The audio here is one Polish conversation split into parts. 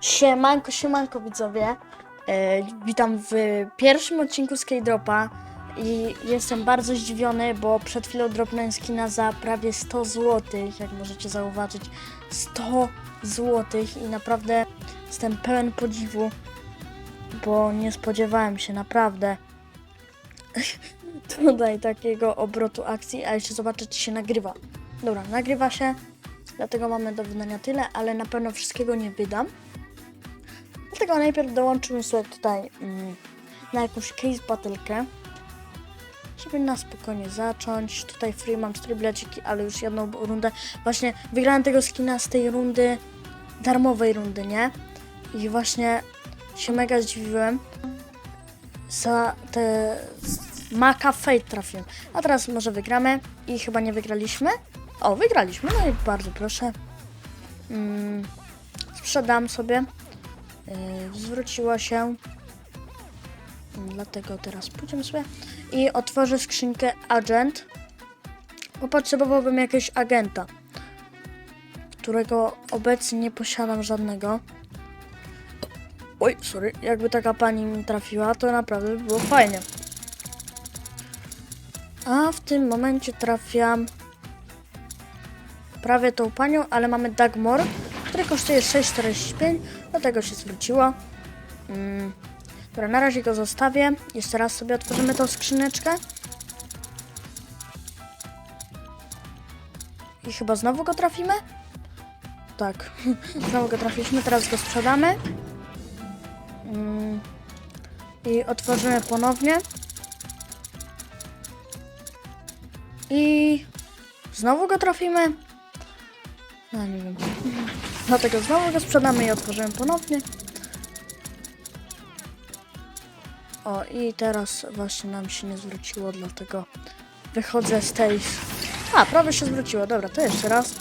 Siemanko, siemanko widzowie. E, witam w pierwszym odcinku Skate-Dropa i jestem bardzo zdziwiony, bo przed chwilą dropnąłem skina za prawie 100 zł, jak możecie zauważyć. 100 zł i naprawdę jestem pełen podziwu, bo nie spodziewałem się naprawdę tutaj takiego obrotu akcji, a jeszcze zobaczę, czy się nagrywa. Dobra, nagrywa się, dlatego mamy do wydania tyle, ale na pewno wszystkiego nie wydam. Dlatego najpierw dołączymy sobie tutaj mm, na jakąś case battlekę, żeby na spokojnie zacząć. Tutaj free mam 4 bileciki, ale już jedną rundę. Właśnie wygrałem tego skina z tej rundy, darmowej rundy, nie? I właśnie się mega zdziwiłem. Za te Maka Fate trafiłem. A teraz może wygramy i chyba nie wygraliśmy. O, wygraliśmy, no i bardzo proszę. Mm, sprzedam sobie. Yy, zwróciła się. Dlatego teraz pójdziemy sobie i otworzę skrzynkę agent. Bo potrzebowałbym jakiegoś agenta, którego obecnie nie posiadam żadnego. Oj, sorry, jakby taka pani mi trafiła, to naprawdę by było fajnie. A w tym momencie trafiam prawie tą panią, ale mamy Dagmor, który kosztuje 6,45, dlatego się zwróciło. Mm. Dobra, na razie go zostawię. Jeszcze raz sobie otworzymy tą skrzyneczkę. I chyba znowu go trafimy? Tak, znowu go trafiliśmy, teraz go sprzedamy. Mm. I otworzymy ponownie. I znowu go trafimy. No nie wiem. Dlatego znowu go sprzedamy i otworzymy ponownie. O, i teraz właśnie nam się nie zwróciło, dlatego wychodzę z tej... A, prawie się zwróciło. Dobra, to jeszcze raz.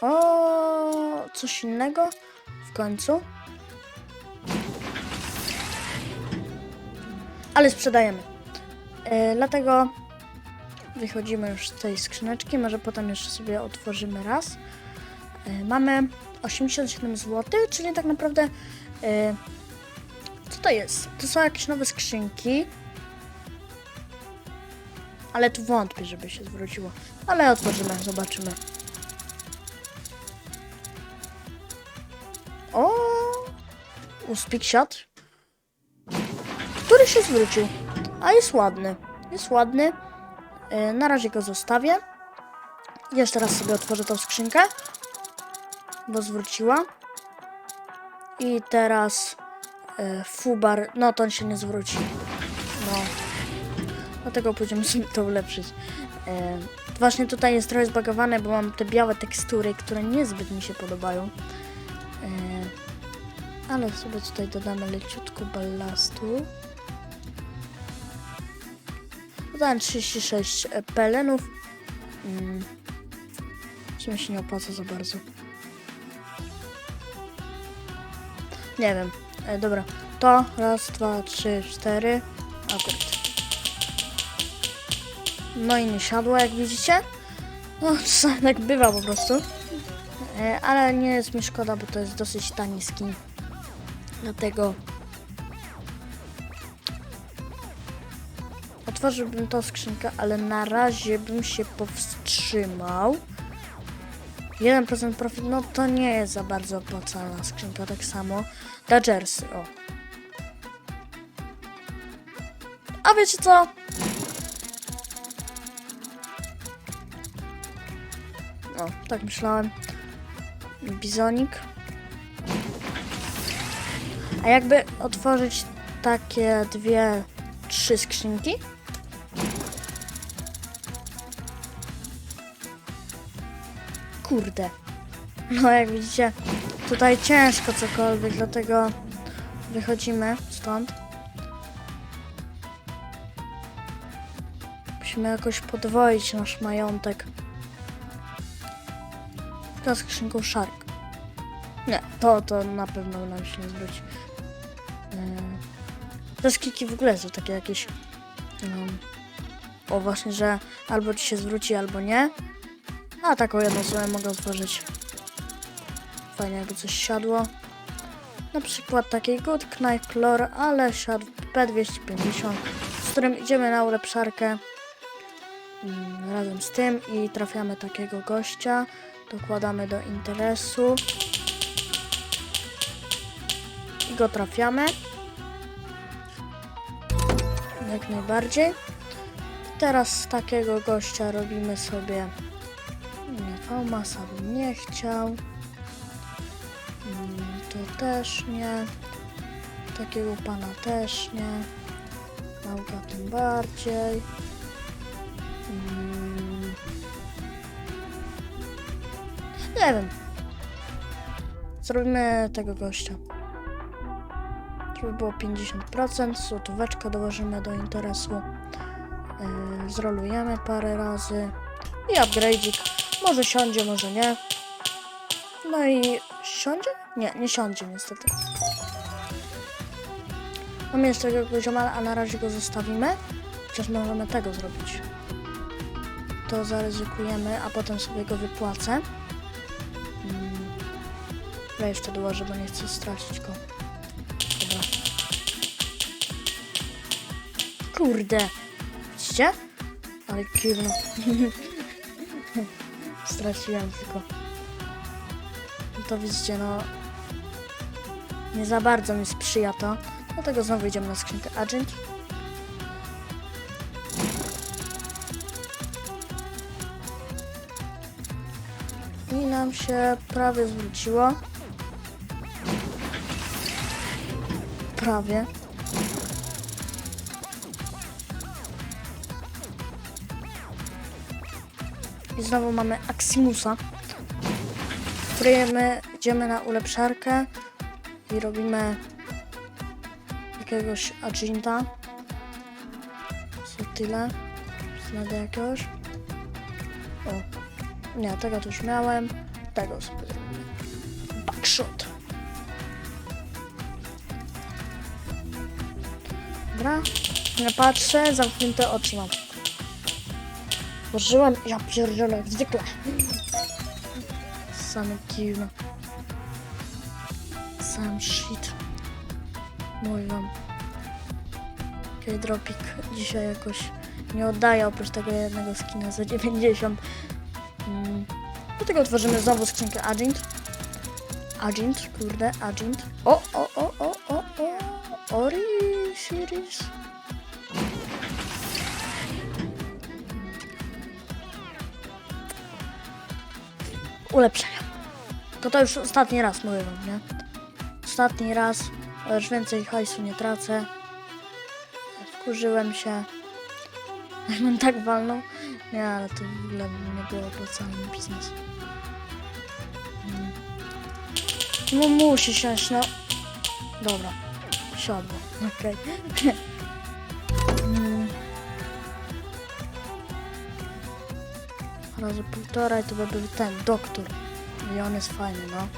O, coś innego w końcu. Ale sprzedajemy. E, dlatego wychodzimy już z tej skrzyneczki. Może potem jeszcze sobie otworzymy raz. E, mamy 87 zł, czyli tak naprawdę e, co to jest? To są jakieś nowe skrzynki. Ale tu wątpię, żeby się zwróciło. Ale otworzymy, zobaczymy. O! Uspik siat. Który się zwrócił? A jest ładny. Jest ładny. E, na razie go zostawię. Jeszcze raz sobie otworzę tą skrzynkę. Bo zwróciła. I teraz e, Fubar. No to on się nie zwróci. No. Dlatego pójdziemy sobie to ulepszyć. E, właśnie tutaj jest trochę zbagowane, bo mam te białe tekstury, które niezbyt mi się podobają. Ale sobie tutaj dodamy leciutko ballastu. Dodałem 36 pelenów. Mm. W sumie się nie opłaca za bardzo. Nie wiem. E, dobra. To raz, dwa, trzy, cztery. Akurat. No i nie siadło, jak widzicie. No, czasami tak bywa po prostu. E, ale nie jest mi szkoda, bo to jest dosyć tani skin. Dlatego otworzyłbym tą skrzynkę, ale na razie bym się powstrzymał. 1% profit, no to nie jest za bardzo opłacalna skrzynka, tak samo Dodgersy, o. A wiecie co? No, tak myślałem. Bizonik. A jakby otworzyć takie dwie, trzy skrzynki? Kurde. No jak widzicie, tutaj ciężko cokolwiek, dlatego wychodzimy stąd. Musimy jakoś podwoić nasz majątek. Ta skrzynką Shark. Nie, to, to na pewno nam się nie zwróci. Eee, Te skiki w ogóle są takie jakieś... Um, O, właśnie, że albo ci się zwróci, albo nie. A taką jedną sobie mogę otworzyć. Fajnie, jakby coś siadło. Na przykład taki Good Knife Lore, ale siadł P250, z którym idziemy na ulepszarkę mm, razem z tym i trafiamy takiego gościa. Dokładamy do interesu. I go trafiamy. Jak najbardziej. Teraz takiego gościa robimy sobie. Faumasa bym nie chciał. Mm, To też nie. Takiego pana też nie. Nauka tym bardziej. Mm. Nie wiem. Zrobimy tego gościa. Żeby było 50%. Złotóweczkę dołożymy do interesu. Yy, zrolujemy parę razy. I upgrade'ik. Może siądzie, może nie. No i siądzie? Nie, nie siądzie niestety. Mamy jeszcze takiego ziomala, a na razie go zostawimy. Chociaż możemy tego zrobić. To zaryzykujemy, a potem sobie go wypłacę. Mm. Ja jeszcze dołożę, bo nie chcę stracić go. Dobra. Kurde. Widzicie? Ale kiwno. Straciłem tylko. No to widzicie, no... Nie za bardzo mi sprzyja to. Dlatego znowu idziemy na skrzynkę Agent. I nam się prawie zwróciło. Prawie. I znowu mamy Aximusa, w której my idziemy na ulepszarkę i robimy jakiegoś agenta. Co tyle? Znajdę jakiegoś. O. Nie, tego to już miałem. Tego sobie zrobimy. Backshot. Dobra. Nie patrzę, zamknięte oczy mam. Użyłem, ja pierdzielę, jak zwykle. Same kiwno. Sam shit. Mówię wam. K-Dropik dzisiaj jakoś nie oddaje oprócz tego jednego skina za 90. Mm. Dlatego otworzymy znowu skrzynkę Agent. Agent, kurde, Agent. O, o, o, o, o, o. Ori series. Ulepszenia. To to już ostatni raz mówię wam, nie? Ostatni raz. Już więcej hajsu nie tracę. Wkurzyłem się. Jakbym tak walnął. Nie, ale to w ogóle nie było opłacalny biznes. Mm. No musi siąść, no. Dobra. Siadło. Okej. Mm. Razy półtora i to by był ten, doktor. I on jest fajny, no.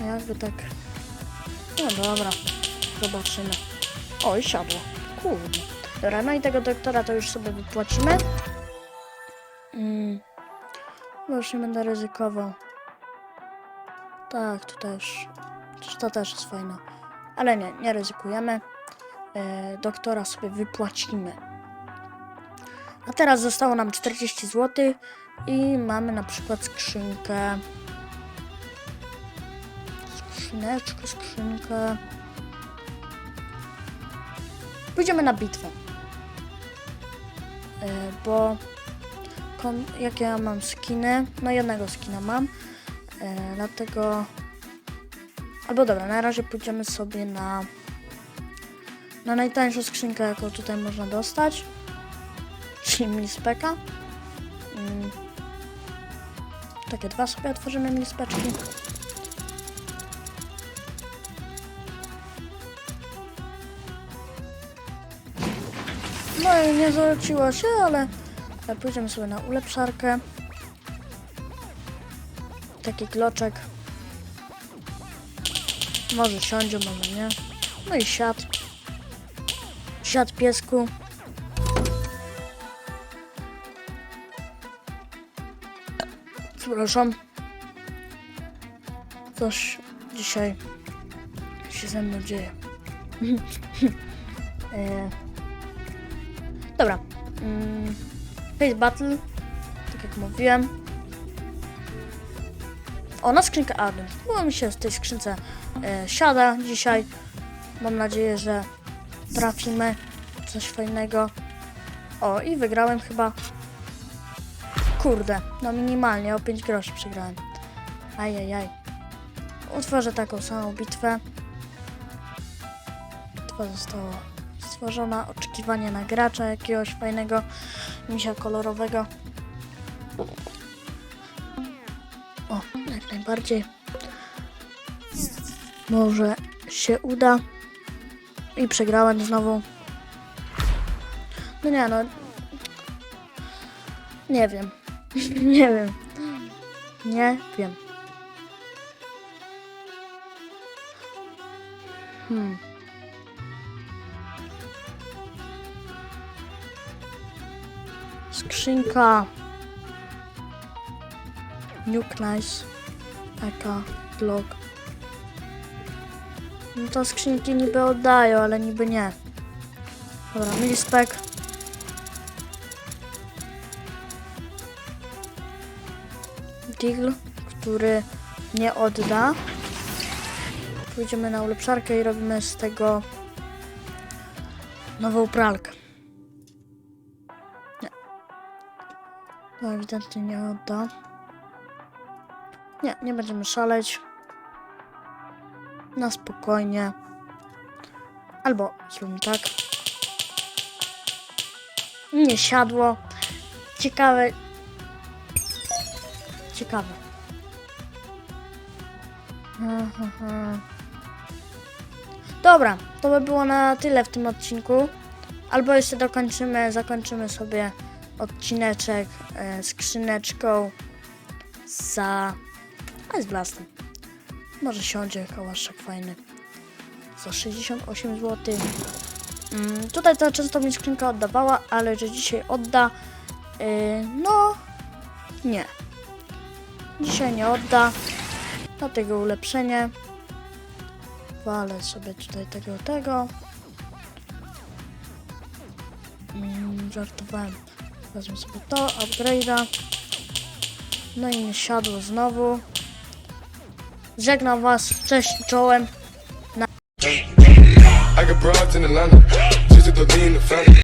A Jakby tak... No dobra, zobaczymy. Oj, siadło. Kurde. Dobra, no i tego doktora to już sobie wypłacimy. Mm. Bo już nie będę ryzykował. Tak, to też... To też jest fajne. Ale nie, nie ryzykujemy. E, doktora sobie wypłacimy. A teraz zostało nam 40 zł i mamy na przykład skrzynkę. Skrzyneczkę, skrzynkę. Pójdziemy na bitwę. E, bo kon, jakie ja mam skiny? No jednego skina mam. E, dlatego albo dobra, na razie pójdziemy sobie na na najtańszą skrzynkę, jaką tutaj można dostać. Czyli milispeka. Mm. Takie dwa sobie otworzymy milispeczki. No i nie zwróciło się, ale pójdziemy sobie na ulepszarkę. Taki kloczek. Może siądzie, może nie. No i siad. Siad piesku. Przepraszam. Coś dzisiaj się ze mną dzieje. e, dobra. Mm, Face Battle. Tak jak mówiłem. O, na skrzynkę. Bo mi się z tej skrzynce e, siada dzisiaj. Mam nadzieję, że trafimy coś fajnego. O, i wygrałem chyba. Kurde, no minimalnie, o 5 groszy przegrałem. Ajajaj. Utworzę taką samą bitwę. Bitwa została stworzona. Oczekiwanie na gracza jakiegoś fajnego, misia kolorowego. O, jak najbardziej. Może się uda. I przegrałem znowu. No nie no. Nie wiem. nie wiem. Nie wiem. Hmm. Skrzynka. Nuke. Eka. Blog. No to skrzynki niby oddają, ale niby nie. Dobra, milispek. Deagle, który nie odda. Pójdziemy na ulepszarkę i robimy z tego nową pralkę. Nie. To ewidentnie nie odda. Nie, nie będziemy szaleć. Na spokojnie. Albo zróbmy tak. Nie siadło. Ciekawe. Ciekawe. Dobra, to by było na tyle w tym odcinku. Albo jeszcze dokończymy, zakończymy sobie odcineczek e, skrzyneczką za Ice Blastem. Może siądzie kałaszek fajny. Za 68 zł. Mm, tutaj ta często mi skrzynka oddawała, ale że dzisiaj odda, yy, no nie. Dzisiaj nie odda. Dlatego ulepszenie. Walę sobie tutaj tego, tego. Mm, żartowałem. Wezmę sobie to, upgrade'a. No i nie siadło znowu. Żegnam was, cześć czołem. I got broads in Atlanta,